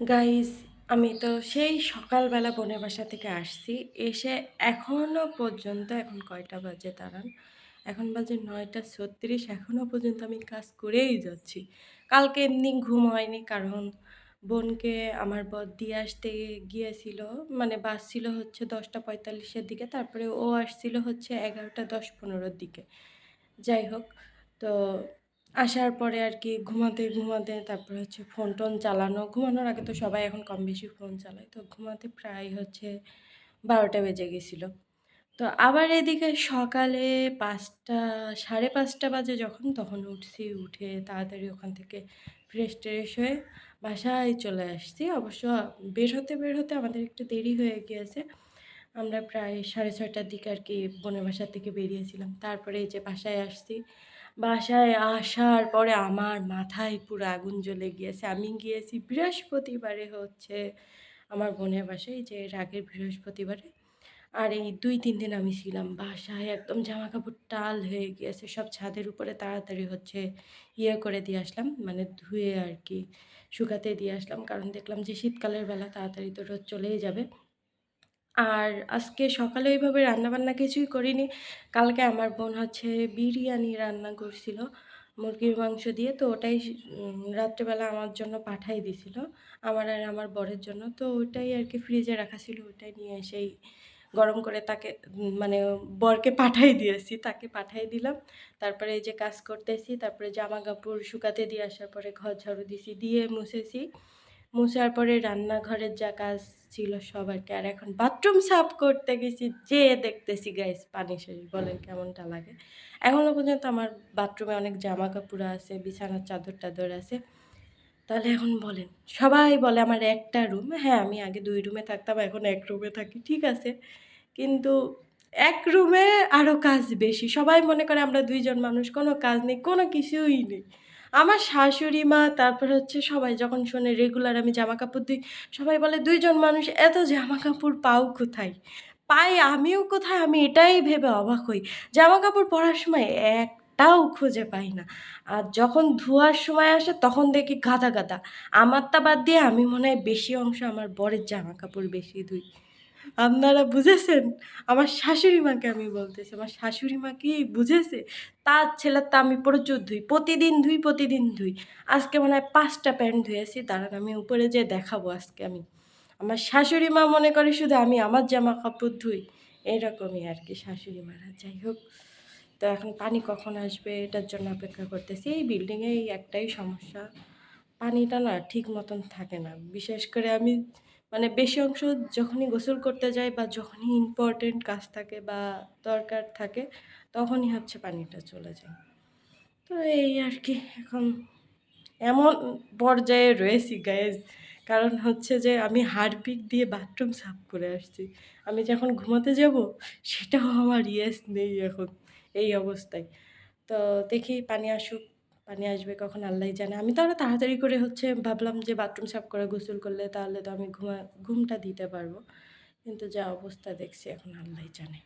Guys আমি তো সেই সকালবেলা বোনের বাসা থেকে আসছি। এসে এখনও পর্যন্ত, এখন কয়টা বাজে দাঁড়ান? এখন বাজে নয়টা ছত্রিশ এখনও পর্যন্ত আমি কাজ করেই যাচ্ছি। কালকে এমনি ঘুম হয়নি, কারণ বোনকে আমার বর দিয়ে আসতে গিয়েছিল। মানে বাস ছিল হচ্ছে দশটা পঁয়তাল্লিশের দিকে, তারপরে ও আসছিল হচ্ছে এগারোটা দশ পনেরোর দিকে। যাই হোক, তো আসার পরে আর কি ঘুমাতে ঘুমাতে তারপরে হচ্ছে ফোন টোন চালানো। ঘুমানোর আগে তো সবাই এখন কম বেশি ফোন চালায়। তো ঘুমাতে প্রায় হচ্ছে বারোটা বেজে গেছিল। তো আবার এদিকে সকালে পাঁচটা, সাড়ে পাঁচটা বাজে যখন, তখন উঠছি, উঠে তাড়াতাড়ি ওখান থেকে ফ্রেশ ট্রেশ হয়ে বাসায় চলে আসছি। অবশ্য বের হতে বের হতে আমাদের একটু দেরি হয়ে গিয়েছে। আমরা প্রায় সাড়ে ছয়টার দিকে আর কি বোনের বাসার থেকে বেরিয়েছিলাম। তারপরে এই যে বাসায় আসছি বাসায় আসার পরে আমার মাথায় পুরো আগুন জ্বলে গিয়েছে। আমি গিয়েছি বৃহস্পতিবারে হচ্ছে আমার বোনের বাসায়, যে এর আগের বৃহস্পতিবারে। আর এই দুই, তিন দিন আমি ছিলাম বাসায়, একদম জামা কাপড় টাল হয়ে গিয়েছে, সব ছাদের উপরে তাড়াতাড়ি হচ্ছে ইয়ে করে দিয়ে আসলাম মানে ধুয়ে আর কি শুকাতে দিয়ে আসলাম। কারণ দেখলাম যে শীতকালের বেলা তাড়াতাড়ি তো রোদ চলেই যাবে। আর আজকে সকালে ওইভাবে রান্নাবান্না কিছুই করিনি। কালকে আমার বোন হচ্ছে বিরিয়ানি রান্না করছিল মুরগির মাংস দিয়ে, তো ওটাই রাত্রেবেলা আমার জন্য পাঠাই দিছিল। আমার আর আমার বরের জন্য, তো ওটাই আর কি ফ্রিজে রাখা ছিল ওটাই নিয়ে এসেই গরম করে তাকে মানে বরকে পাঠাই দিয়েছি, তাকে পাঠাই দিলাম। তারপরে এই যে কাজ করতেছি, তারপরে জামা কাপড় শুকাতে দিয়ে আসার পরে ঘর ঝাড়ু দিছি, দিয়ে মুছেছি। মুছার পরে রান্নাঘরের যা কাজ ছিল সব আর কি আর এখন বাথরুম সাফ করতে গেছি, যে দেখতেছি গাইস পানি শেষ, বলেন কেমনটা লাগে। এখনও পর্যন্ত আমার বাথরুমে অনেক জামা কাপড় আছে, বিছানার চাদর টাদর আছে। তাহলে এখন বলেন, সবাই বলে আমার একটা রুম হ্যাঁ আমি আগে দুই রুমে থাকতাম, এখন এক রুমে থাকি, ঠিক আছে। কিন্তু এক রুমে আরও কাজ বেশি। সবাই মনে করে আমরা দুইজন মানুষ, কোনো কাজ নেই, কোনো কিছুই নেই। আমার শাশুড়ি মা, তারপর হচ্ছে সবাই যখন শোনে রেগুলার আমি জামা কাপড় দিই, সবাই বলে, দুইজন মানুষ, এত জামা কাপড় পাও কোথায়? পাই, আমিও কোথায়? আমি এটাই ভেবে অবাক হই। জামা কাপড় পরার সময় একটাও খুঁজে পাই না। আর যখন ধোয়ার সময় আসে, তখন দেখি গাদা গাদা। আমারটা বাদ দিয়ে আমি মনে হয় বেশি অংশ আমার বরের জামা কাপড় বেশি ধুই। আপনারা বুঝেছেন? আমার শাশুড়ি মাকে আমি বলতেছি, আমার শাশুড়ি মা কি বুঝেছে? তার ছেলের তা আমি প্রচুর ধুই, প্রতিদিন ধুই প্রতিদিন ধুই। আজকে মনে হয় পাঁচটা প্যান্ট ধুয়েছি, দাঁড়ান আমি উপরে যেয়ে দেখাবো আজকে আমি। আমার শাশুড়ি মা মনে করে শুধু আমি আমার জামা কাপড় ধুই, এরকমই আর কি শাশুড়ি মারা, যাই হোক। তো এখন পানি কখন আসবে এটার জন্য অপেক্ষা করতেছি। এই বিল্ডিংয়ে এই একটাই সমস্যা। পানিটা না ঠিক মতন থাকে না, বিশেষ করে আমি মানে বেশি অংশ যখনই গোসল করতে যাই বা যখনই ইম্পর্টেন্ট কাজ থাকে বা দরকার থাকে, তখনই হচ্ছে পানিটা চলে যায়। তো এই আর কি, এখন এমন পর্যায়ে রয়েছি গায়েস কারণ হচ্ছে যে আমি হারপিক দিয়ে বাথরুম সাফ করে আসছি। আমি যখন ঘুমাতে যাব, সেটাও আমার ইয়েস নেই এখন, এই অবস্থায়। তো দেখি পানি আসুক। পানি আসবে কখন আল্লাহ জানে। আমি তো আরও তাড়াতাড়ি করে হচ্ছে ভাবলাম যে বাথরুম সাফ করে, গোসল করলে তাহলে তো আমি ঘুমা, ঘুমটা দিতে পারব। কিন্তু যা অবস্থা দেখছি এখন আল্লাহ জানে।